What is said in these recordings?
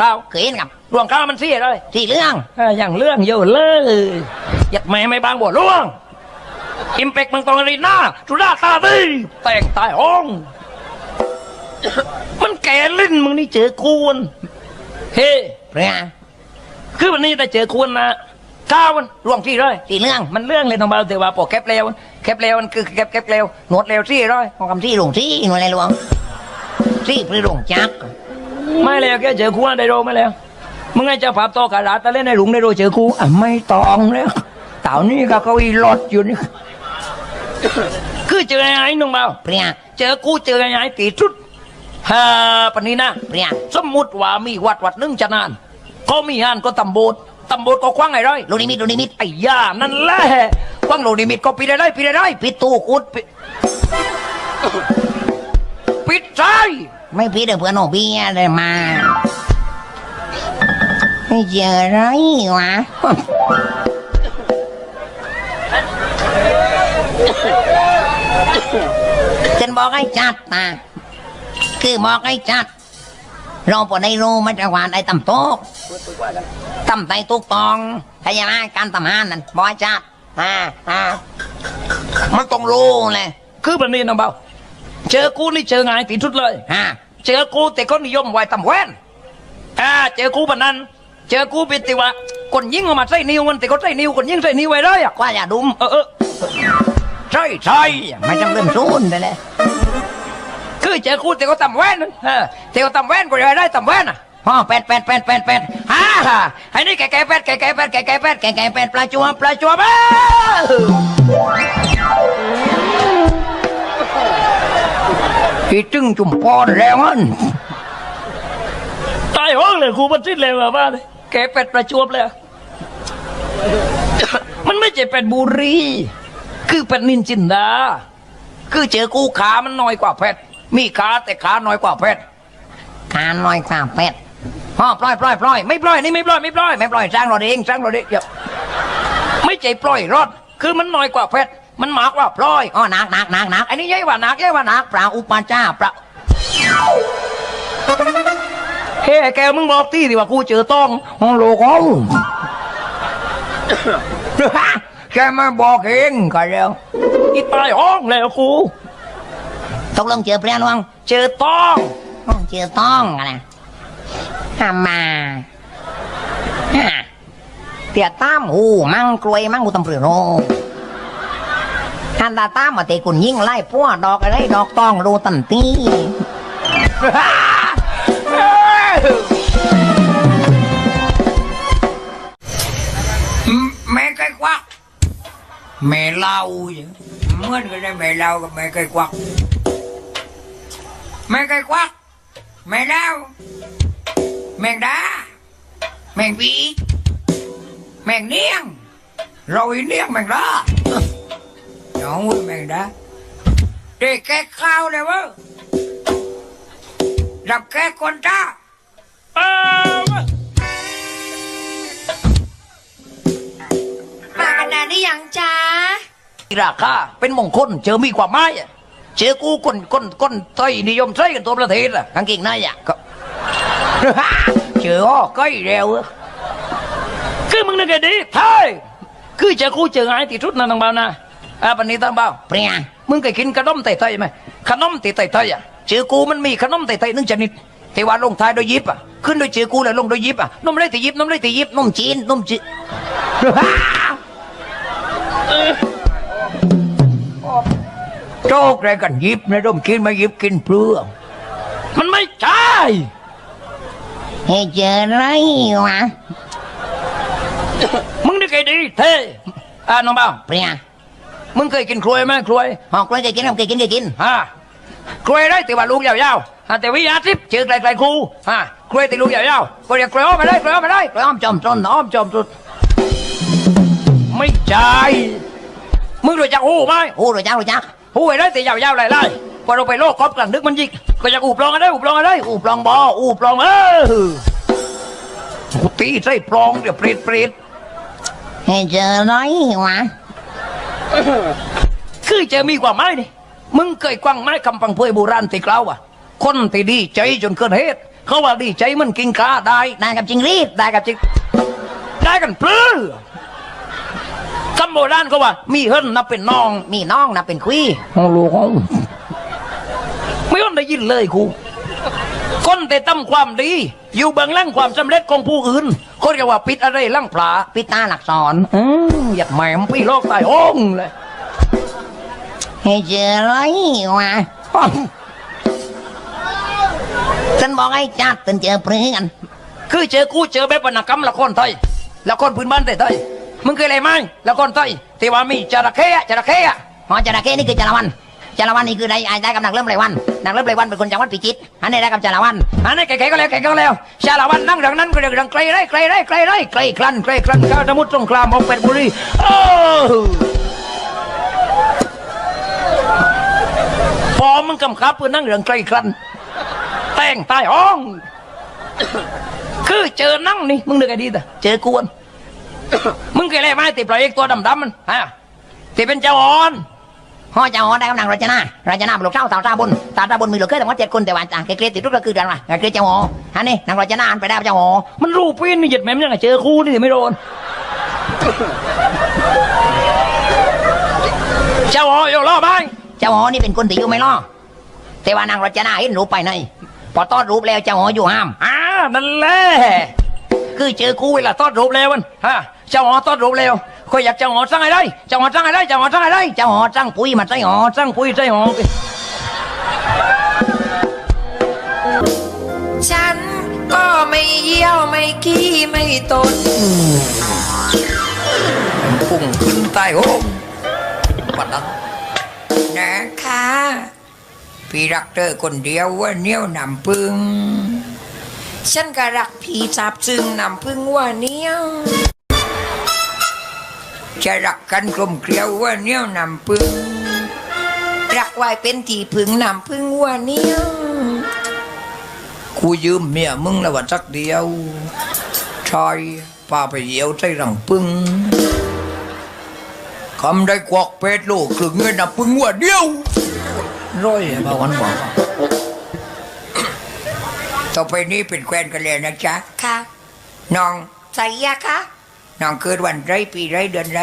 ข้าวเคยเห็นกับรวงข้าวมันเสียเลยที่เรื่องเอออย่างเรื่องเยอะเลยหยัดแม่ไม่บางบ่ล่วงอิมเปกเมืองตองอารีนาจุฬาตาดีแต่งตายห้อง มันแก่ลิ้นมึงนี่เจอคูนเฮ้เพื่อคือวันนี้ได้เจอคูนนะข้าวมันรวงที่เลยที่เรื่องมันเรื่องเลยน้องเบาแต่ว่าปกแคบเร็วแคบเร็วมันคือแคบแคบเร็วหนวดเร็วซี่ร้อยของคำที่หลวงที่หน่วยอะไรหลวงที่พระหลวงจักร ไม่แล้วแกเจอครูได้โรไม่แล้วมึงไงจะผับโตอกระดาษตะเล่นในหลุงได้โรเจอครูอะไม่ตองแล้วเต่านี่ก็เก้าอี้รถอยู่นี่คือเจอไอ้ไอ้น้องเบาเพื่อเจอกูเจอไอ้ไอ้ตีชุดฮ่าปานนี้นะเพื่อสมมุติว่ามีวัดวัดหนึงจะนาน ก็มีงานก็ตำโบดตำโบดก็คว้างไอ้ร้อยลูกนิมิตลูกนิมิตไอ้ย่านั่นแหละคว้างโลนิมิตก็ปิดได้ไรปิดได้ไรปิดตู้กุดปิดปิดใจ ไม่ปิดเดี๋ยวเพื่อนน้องเบี้ยเลยมาไม่เจอไรวะฉันบอกให้จัดนะคือบอกให้จัด เราปอได้รู้มาจากวานไอ้ตำโต๊กตำไตตุกตองพยานาการตำหานนั่นบอกให้จัดอ่าอ่ามันต้องรู้เลยคือปานนี้น้องเบา เจอกูนี่เจอไงตีชุดเลยฮะเจอกูแต่ก็นิยมไว้ตำแว่นอ่าเจอกูปะนั้น เจอกูเป็นติว่าคนยิงออกมาใส่นิ้วมันแต่ก็ใส่นิ้วคนยิงใส่นิ้วไว้เลยอะกว่าอย่าดุมเออเออใช่ใช่ไม่ต้องเริ่มศูนย์ไปเลยคือเจอกูแต่ก็ตำแว่นนั่นเออแต่ก็ตำแว่นก็ยังได้ตำแว่นอะพ่อแปดแปดแปดแปดแปดฮ่าฮ่าไอ้นี่แก่แก่แปดแก่แก่แปดแก่แก่แปดแกแกแปดปลาจวบปลาจวบเอ้า ที่จึงจุ่มพอแล้วมันตายห้องเลยครูมันสิ้นเลยว่าบ้าเลยแก่แปดประจวบเลย มันไม่ใช่เป็ดบุรี คือเป็ดนินจินดา คือเจอกูขามันน้อยกว่าเพชรมีขาแต่ขาน้อยกว่าเพชรการลอยกว่าเป็ดพ่อปล่อยปล่อยปล่อยไม่ปล่อยนี่ไม่ปล่อยไม่ปล่อยไม่ปล่อยสร้างรถเองสร้างรถเองเดี๋ยวไม่ใจปล่อยรถคือมันน้อยกว่าเพชร มันหมากว่าปล่อยอ๋อหนักหนักหนักหนักอันนี้ใหญ่กว่าหนักใหญ่กว่าหนักปลาอุปาจ้าปลาเฮ้แกมึงบอกที่ดิว่ากูเจอต้องห้องโลกเอาแกม่บอกเองก็แล้วอีตายห้องแล้วกูตกลงเจอเปลี่ยนวังเจอต้องเจอต้องอะไรฮามาเตียตามหูมั่งกลวยมั่งกูตำเปลือโน ท่านตาตามาเตะกุนยิ่งไล่พวดอกอะไรดอกต้องรูตันตีแม่ไก่ควักแม่เล่าอย่างเหมื่อนกันเลยแม่เล่ากับแม่ไก่ควักแม่ไก่ควักแม่เล่าแมงดาแมงปีแมงเนียงเราอีเนียงแมงดา น้องอุ้ยแมงดาเด็กแก่ข้าวเลยวะดับแก่คนจ้าเอ้ามากันนานหรือยังจ๊ะราคาเป็นมงคลเจอมีความหมายอะเจอกูคนคนคนไทยนิยมใช้กันตัวประเทศอะกางเกงในอะก็เจออ้อใกล้แล้วอะคือมึงนึกไงดีไทยคือเจอกูเจอไงที่ทุดนะทางเบานะ อ่าปันนี้ทางเบาเปลี่ยนมึงเคยกินขนมไทยๆไหมขนมไทยๆอะเจอกูมันมีขนมไทยๆหนึ่งชนิดที่ว่าลงท้ายด้วยยิบอะขึ้นด้วยเจอกูแล้วลงด้วยยิบอะนมเลยตียิบนมเลยตียิบนมจีนนมจีนโจกอะไรกันยิบนะร่มกินมายิบกินเปลือกมันไม่ใช่ให้เจออะไรวะมึงนึกไงดีเท่อ่าน้องเบาเปลี่ยน มึงเคยกินกล้วยไหมกล้วยหอกเลยจะกินเอาเคยกินเคยกินฮะกล้วยได้แต่ว่าลูกยาวๆฮะแต่วิยาทิพย์เจอไกลๆครูฮะกล้วยแต่ลูกยาวๆก็เรียกกล้วยอ้อมมาได้กล้วยอ้อมมาได้กล้วยอ้อมจอมต้นอ้อมจอมสุดไม่ใช่มึงรู้จักหูไหมโอ้รู้จักรู้จักหูไอ้ได้แต่ยาวๆหลายๆพอเราไปโลกครอบกลางดึกมันยิกก็จะอูบลองกันได้อูบลองกันได้อูบลองบออูบลองเออกูตีใส่ปลองเดี๋ยวเปรตเปรตให้เจออะไรวะ คือจะมีกว่าไม้นี่มึงเคยกว้างไม้คำพังเพยโบราณตีกล่าวอะ คนที่ดีใจจนเกินเหตุ เขาว่าดีใจมันกินกาได้ได้กับจิงรีดได้กับจิงได้กันปลื้อคำโบราณเขาว่า มีเฮิรนนับเป็นน้อง มีน้องนะเป็นคุยของลูกของไม่ต้องได้ยินเลยครูคนแต่ทำความดี อยู่เบื้องหล่างความสำเร็จของผู้อื่นคนจะว่าปิดอะไรล่างปลาปิตาหลักสอนอืม อยากแหม่มพี่โลกตายโอ้งเลยให้เจอไรวะฉันบอกให้จัดตันเจอเพื่อนคือเจอกูเจอแบบวรรณกรรมละครไทยละครพื้นบ้านไทยๆมึงเคยอะไรไหมละครไทยที่ว่ามีจระเข้อะจระเข้อะหอจระเข้นี่คือจระวัน จระวันนี่คือในได้ได้กับนักเริ่มไรวันนักเริ่มไรวันเป็นคนจังหวัดพิจิตรอันนี้ได้กับจระวันอันนี้แก่ๆก็แล้วแก่ๆก็แล้วชาละวันนั่งเรื่องนั้นก็เรื่องไกลไรไกลไรไกลไรไกลคลันไกลคลันข้าสมุทรสงครามออกเป็ดบุรีโอ้พอมึงกำคับเพื่อนั่งเรื่องไกลคลันแต่งตายห้องคือเจอนั่งนี่มึงนึกไงดีแต่เจอกวนมึงเคยเล่นไหมติดปลายเอกตัวดำๆมันฮะที่เป็นเจ้าอ่อน หอจะหอได้กับนางรจนาราจนาบุรุษเท่าสาวตาบุญสาวตาบุญมีเหลือเกินแต่ว่าเจ็ดคนแต่ว่าจ่าเกลียดติดทุกก็คือกันว่ะเกลียดเจ้าหออันนี้นางรจนาอันไปได้กับเจ้าหอมันรูปปิ้นนี่เหยียดแม่มยังไงเจอคู่นี่ไม่โดนเจ้าอ๋อโยล่อบ้างเจ้าหอนี่เป็นคนที่อยู่ไม่ล่อแต่ว่านางรจนาเห็นรูปไปในพอต้อนรูปแล้วเจ้าหออยู่ห้ามอ่านั่นแหละคือเจอคู่เวลาต้อนรูปแล้วมันฮะเจ้าอ๋อต้อนรูปแล้ว คอยอยากจ้าอ๋อสร้างอะไรเจ้าอ๋อสร้างอะไรเจ้าอ๋อสร้างอะไรเจ้าหอจ้างปุ๋ยมาใส่หออ๋อสร้างปุ้ยใจอ๋อฉันก็ไม่เยี่ยวไม่ขี้ไม่ตดพุ่งขึ้นใต้โอ้ปัดนั้นนะคะพี่รักเธอคนเดียวว่าเนี้ยวนำพึ่งฉันก็รักผีจับจึงนำพึ่งว่าเนี้ยว จะรักกันกลมเกลียวว่าเหนี้ยวนำพึ่งรักไว้เป็นที่พึ่งนำพึ่งว่าเนี้ยวกูยืมเมียมึงแล้ววันสักเดียวชายพาไปเยี่ยวใจรังปึงคำได้กวักเป็ดลูกคลึงเงินนับปึงว่าเดียวร้อยมาวันบอกต่อไปนี้เป็นแควนกันเลยนะจ๊ะค่ะน้องใส่ยาคะ น้องเกิดวันไรปีไรเดือนไร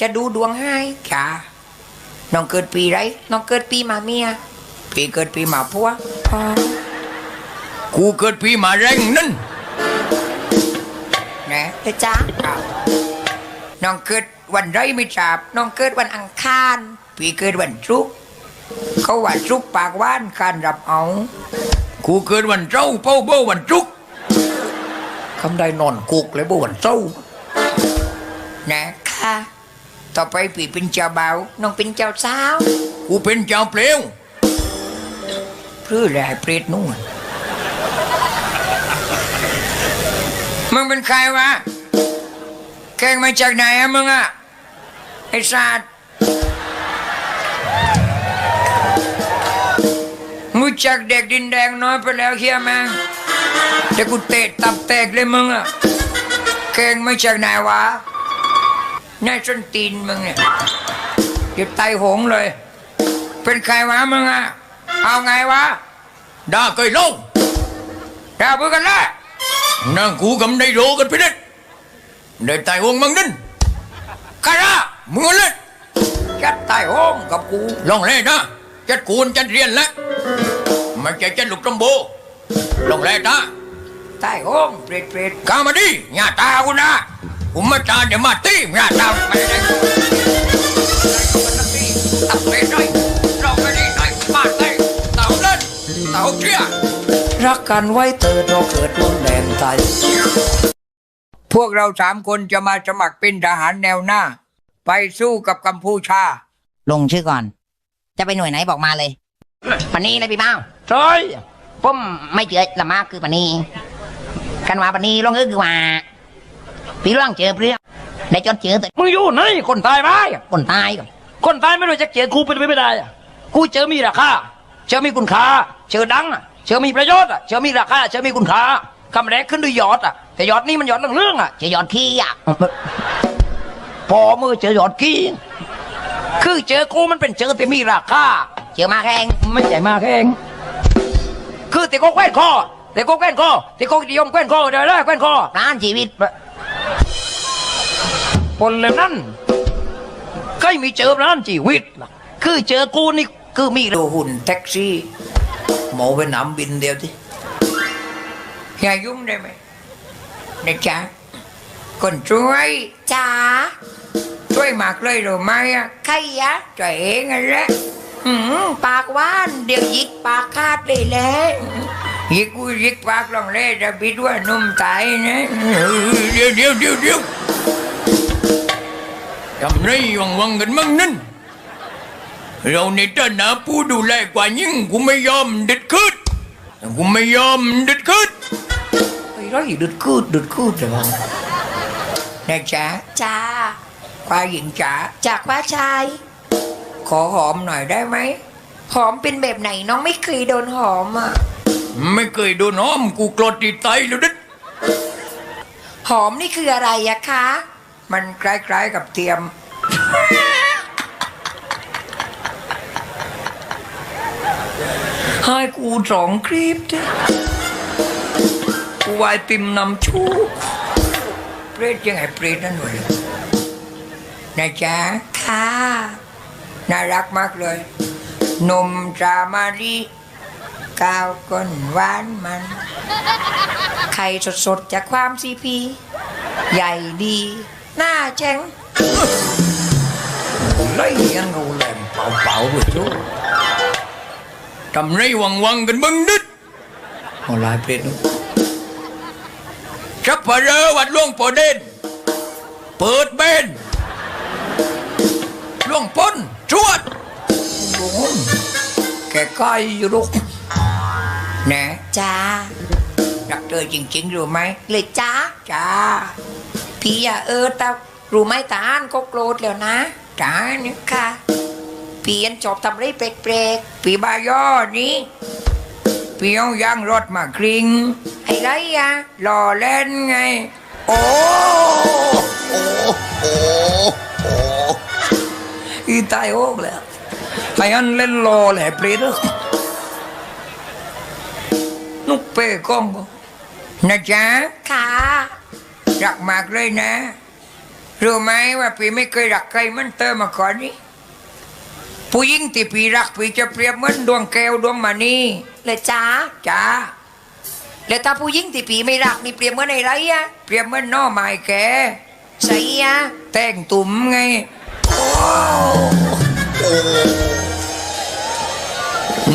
จะดูดวงให้จ้าน้องเกิดปีไรน้องเกิดปีหมาเมียปีเกิดปีหมาพัวอ๋อกูเกิดปีมาแรงนั่นนะเดี๋ยวจ้าอ้าวน้องเกิดวันไรไม่ทราบน้องเกิดวันอังคาร ปีเกิดวันศุกร์เขาว่าศุกร์ปากหว่านการรับเอากูเกิดวันเจ้าเป้าเป้าวันจุกคำได้นอนกุกเลยบ่วันเจ้า นะค่ะต่อไปปีเป็นเจ้าบ่าวน้องเป็นเจ้าสาวกูเป็นเจ้าเปลวเพื่อแหล่เปรตนู่นมึงเป็นใครวะแกงมาจากไหนอะมึงอะไอ้สัตว์งูจากเด็กดินแดงน้อยไปแล้วเฮียแมงเดี๋ยวกูเตะตับแตกเลยมึงอะแกงมาจากไหนวะ นายส้นตีนมึงเนี่ยเดี๋ยวไตหงเลย เป็นใครวะมึงอะเอาไงวะด่าเคยลงด่าเพื่อกันละนั่งกูกำได้โรกันไปนิดได้ตายวงมังนั่นกะละมึงเอาเลยจัดตหงกับกูลองเล่นนะจัดกูนจัดเรียนล้วไม่ใช่จัดลูกตำโบลองเล่นนะไตหงเปรตเปรตกามาดิหน้าตากูนะ กูมาตาเดี๋ยวมาตีหน้าตาไปเลยตับเปรตหน่อยเราไม่ได้หน่อยมาเต้เต่าเล่นเต่าเชี่ยรักกันไว้เถิดเราเกิดร่วมแดนไทยพวกเราสามคนจะมาสมัครเป็นทหารแนวหน้า ไปสู้กับกัมพูชา ลงชื่อก่อน จะไปหน่วยไหนบอกมาเลยปันนี้เลยพี่เป้าใช่ผมไม่เจอละมากคือปันนี้ กันว่าปันนี้ลงเออคือว่า พี่ร่างเจอเพื่อได้จดเจอแต่มึงอยู่ไหนคนตายไหมคนตายก่อนคนตายไม่รู้จะเกลียดกูเป็นไปไม่ได้อะกูเจอมีราคาเจอมีคุณค่าเจอดังอะเจอมีประโยชน์อะเจอมีราคาเจอมีคุณค่าคำแรกขึ้นด้วยยอดอะแต่ยอดนี่มันยอดเรื่องๆอะจะหยอดขี้อะพอมือเจอยอดกี้คือเจอกูมันเป็นเจอที่มีราคาเจอมาแข่งไม่ใช่มากเองคือติโกแควดคอแต่ก็แกล้นคอแต่ก็นิยมแกล้นคอเดี๋ยวได้แกล้นคอร้านชีวิต ปนเลยนั่นใครมีเจอร้านชีวิตล่ะคือเจอกูนี่คือมีดูหุ่นแท็กซี่หมอไปหนำบินเดียวที่อย่ายุ่งได้ไหมนะจ๊ะคนช่วยจ๋าช่วยมากเลยหรือไม่อะใครยะช่วยเองนั่นแหละหืมปากหว่านเดี๋ยวหยิกปากคาดเลยแหละยิกกูยิกปากลองเล่จะบิดว่านุ่มตายนะเดี๋ยวเดี๋ยวเดี๋ยวเดี๋ยว ทำไรวังวังๆกันมั่งนั่นเราในฐานะผู้ดูแลกว่ายิ่งกูไม่ยอมเด็ดขืดกูไม่ยอมเด็ดขืดไอ้ไรเด็ดขืดเด็ดขืดจะวังนะจ๊ะจ้าควายหญิงจ๋าจากว่าชาย ขอหอมหน่อยได้ไหมหอมเป็นแบบไหนน้องไม่เคยโดนหอมอะไม่เคยโดนหอมกูกรดติดไตแล้วเด็ดหอมนี่คืออะไรอะคะ มันคล้ายๆกับเทียม ให้กูสองคลิปดิกูวายปิมนำชูเปรตยังไงเปรตนั่นหน่อยนะจ๊ะค่ะน่ารักมากเลย นมจามารีกาวก้นหวานมัน ไข่สดๆจากความซีพี ใหญ่ดี หน้าแจ้ง lấy ăn ngủ làm bảo bảo vừa chú trầm rây quằn quằn gần bưng đít họ lại biết nữa sắp phải rơ bạch luôn bỏ đen bớt bên luôn pôn chuột đúng kẻ coi vô đúc nè จ้า đặt chơi chỉnh chỉnh rồi mày เลยจ้า chà พี่อะเออตารู้ไหมตาอันก็โกรธแล้วนะ trả nữa ค่ะพี่อันชอบทำอะไรแปลก vì ba gió ní vì ông giang rót mà kinh ๆไอ้ไรอะ lò lên ngay ồ y tai ốc lẹ thầy ăn lên lò lẹ plê đó lúc bê con con nè cha ค่ะ รักมากเลยนะ รู้ไหมว่าพี่ไม่เคยรักใครเหมันเตอมาก่อนนี่ผู้หญิงที่พี่รักพี่จะเปรียบเหมือนดวงแก้วดวงมณีเลยจ้าจ้าแล้วถ้าผู้หญิงที่พี่ไม่รักนี่เปรียบเหมื่อนไอ้ไรอะเปรียบเหมือนหน้อไม้แกใส่อะแต่งตุ่มไง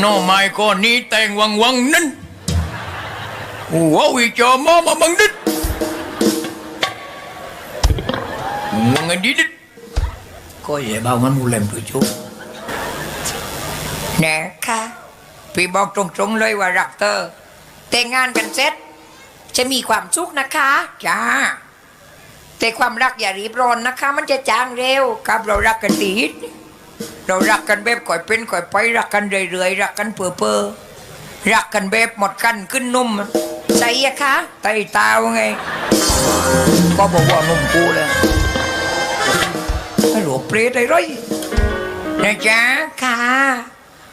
หน้อไม้ก้อนนี้แต่งวังวังนั้นหัววิจอมอมาบังดิดวังอันดี ดิดก็อย่าบ้ามันมูเลมตัวชูแน่ค่ะ พี่บอกตรงๆเลยว่ารักเธอ แต่งงานกันเสร็จ จะมีความสุขนะคะ จ้า แต่ความรักอย่ารีบร้อนนะคะ มันจะจางเร็วครับเรารักกันดีดเรารักกันแบบก่อยเป็นก่อยไปรักกันเรื่อยๆรักกันเปื่อเปื่อๆรักกันแบบหมดกันขึ้นนุ่มใส่อะคะไตตาวไง ก็บอกว่านุ่มกูเลยไอ้หล วงเปรตไอ้ไรนะจ๊ะค่ะ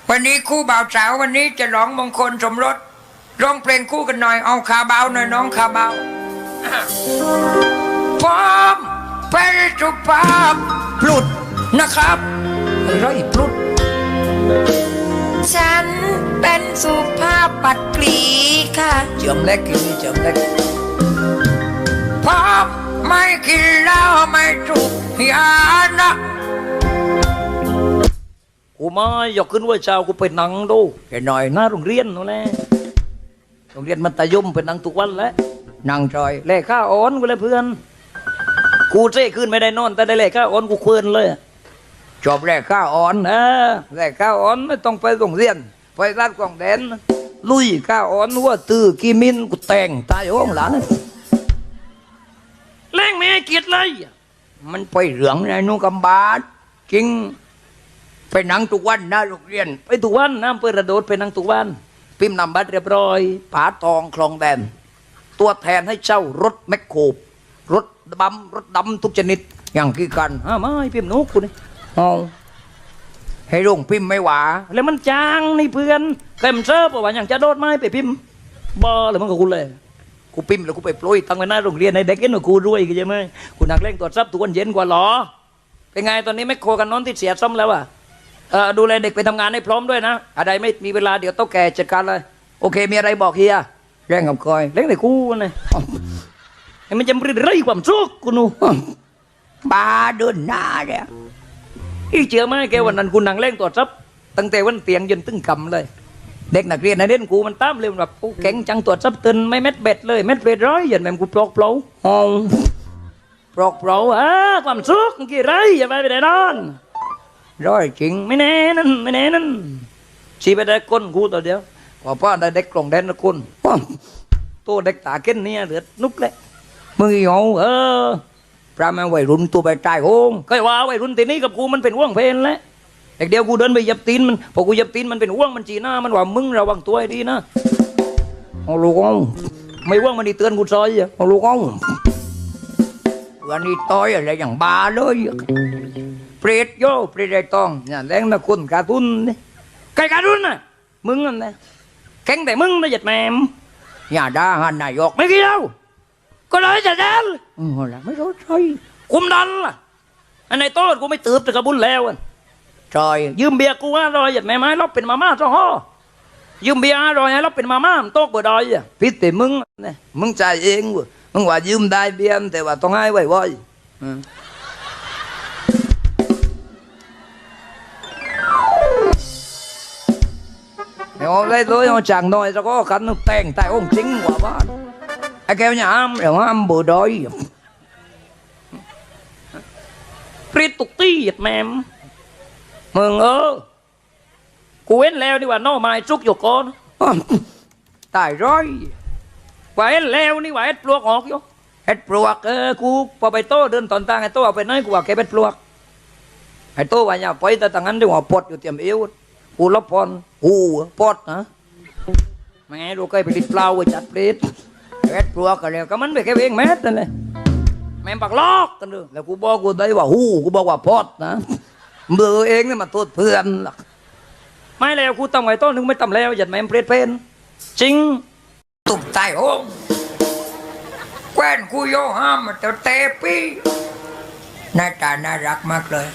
วันนี้คู่บ่าวสาววันนี้จะร้องมงคลสมรสร้องเพลงคู่กันหน่อยเอาคาเบาหน่อยน้องคาเบาพร้อมเป็นสุภาพพลุดนะครับไอ้ไรพลุดฉันเป็นสุภาพปัดกรีค่ะเจิมเล็กกินนี่เจิมเล็กพร้อม ไม่กินเหล้าไม่ถูกยานะกูไม่อยากขึ้นว่าเช้ากูไปนั่งดูแค่หน่อยหน้าโรงเรียนนั่นแหละโรงเรียนมัธยมไปนั่งทุกวันแหล้วนั่งจอยเล่ข้าอ่อนกูเลยเพื่อนกูเจ้ขึ้นไม่ได้นอน แต่ได้เล่ข้าอ่อนกูเคลื่อนเลยจบแรกข้าอ่อนเออเล่ข้าอ่อนไม่ต้องไปโรงเรียนไปรัดกล่องแดนลุยข้าอ่อนหัว่าตื้อกีมินกูแต่งตายห้องหลา นเล่งไม่ให้เกียรติเลย มันไปเหลืองในนุกำบาดจริง ไปนั่งทุกวันน้าโรงเรียน ไปทุกวันน้ำเปิดระโดดไปนั่งทุกวัน พิมพ์นำบัตรเรียบร้อยผาทองคลองแดน ตัวแทนให้เช่ารถแมคโครรถบัมรถดำทุกชนิด อย่างกี่กันอ้าวไม่พิมพ์นุกกูนี่เอาให้ลงพิมพ์ไม่หวา แล้วมันจางนี่เพื่อนเต็มเซิร์ฟว่าอย่างจะโดดไม้ไปพิมพ์บ้าเลยมึงกับกูเลย กูพิมแล้วกูไปโปรยตังไว้หน้าโรงเรียนในเด็กเห็นกูรวยกันใช่ไหมกูนักเล่งตรวจทรัพย์ทุกวันเย็นกว่าหรอเป็นไงตอนนี้ไม่โคกันนอนที่เสียซ่อมแล้วอะเออดูแลเด็กไปทำงานให้พร้อมด้วยนะอะไรไม่มีเวลาเดี๋ยวต้องแก่จัดการเลยโอเค มีอะไรบอกเฮียเร่งกับคอยเร่งแต่กูนะให้มันจะรีดไรความสุขกูนูบาเดินหน้าเนี่ยอีเชื่อไหมแกวันนั้นกูนั่งเล่งตรวจทรัพย์ตั้งแต่วันเตียงจนตึงกำเลย เด็กนักเรียนในเด่นกูมันตามเลยแบบกูแข็งจังตรวจทรัพย์ตื่นไม่เม็ดเบ็ดเลยเม็ดเบ็ดร้อยย่างแบบกูปลอกเปล่าห้องปลอกเปล่าอะความสุขกี่ไรอย่าไปไปไหนนอนร้อยจริงไม่แน่นั่นไม่แน่นั่นชีไปได้ก้นกูตัวเดียวพอพ่อได้เด็กกล่องแดนนะคุณป้อมตัวเด็กตาเก้นเนี่ยเหลือนุกเลยมึงอีหงเออพระแม่วัยรุ่นตัวไปตายโหงก็ว่าวัยรุ่นตีนี้กับกูมันเป็นว่วงเพลนแล้ว เด็กเดียวกูเดินไปเหยับตีนมันพอกูเหยับตีนมันเป็นว่วงมันจีหน้ามันว่ามึงระวังตัวให้ดีนะเอาลูกเอาไม่ว่วงมันนี่เตือนกูซอยอะเอาลูกเอาวันนี้ต้อยอะไรอย่างบาเลยเปรตโยเปรตไอ้ตองเนี่ยแรงนะคุณการ์ตุนนี่ใครการ์ตุนน่ะมึงนั่นแหละแข่งแต่มึงนะหยัดแมมอย่าด่าหันนายกไม่เกี่ยวก็เลยจะแดนอืมละไม่รู้ใช่คุมดันล่ะอันไหนโต้กูไม่ตืบแต่กระบุญแล้วอะ จอยยืมเบียร์กูห้าร้อยหยัดแม่ไม้รับเป็นมาม่าจ้าห่อยืมเบียร์ห้าร้อยให้รับเป็นมาม่ามันโต๊ะเบอร์ดอยอะพิษแต่มึงเนี่ยมึงจ่ายเองเว้ยมึงว่ายืมได้เบียร์แต่ว่าต้องให้ไว้ไว้อืมเอาเลยเลยเอา chàng nói cho có khăn nó tèn tại ông chính quả bát ai kêu nhà am rồi am bữa đói เปรียดตุกตี้เหยียดแม มมึงเออ กูเว้นแล้วนี่ว่าน้อไม้จุกอยู่ก่อนตายร้อยว่าเอ็นแล้วนี่ว่าเอ็ดปลวกออกอยู่เฮ็ดปลวกเออกูพอไปโต้เดินตอนต่างไอ้โต้เอาไปไหนกูว่าแกเป็นปลวกไอ้โต้ว่าอย่าไปแต่ต่างนั้นด้วยว่าปดอยู่เตรียมเอวกูรับพรกูปดนะแม่ดูเคยไปติดเปล่าไว้จัดเปรตเอ็ดปลวกกันแล้วก็มันไปแค่เองแมสนั่นเลยแม่งปักลอกกันเลยแล้วกูบอกกูได้ว่าหูกูบอกว่าพดนะ เบื่อเองนี่มาโทษเพื่อนหรอกไม่แล้วกูต้องไว้ต้นนึงไม่ตำแล้วอย่าแม่งเปรตเป็นจริงตุบตายโหงแคว้นกูโยห้ามมันจะเตะปีหน้าตาน่ารักมากเลย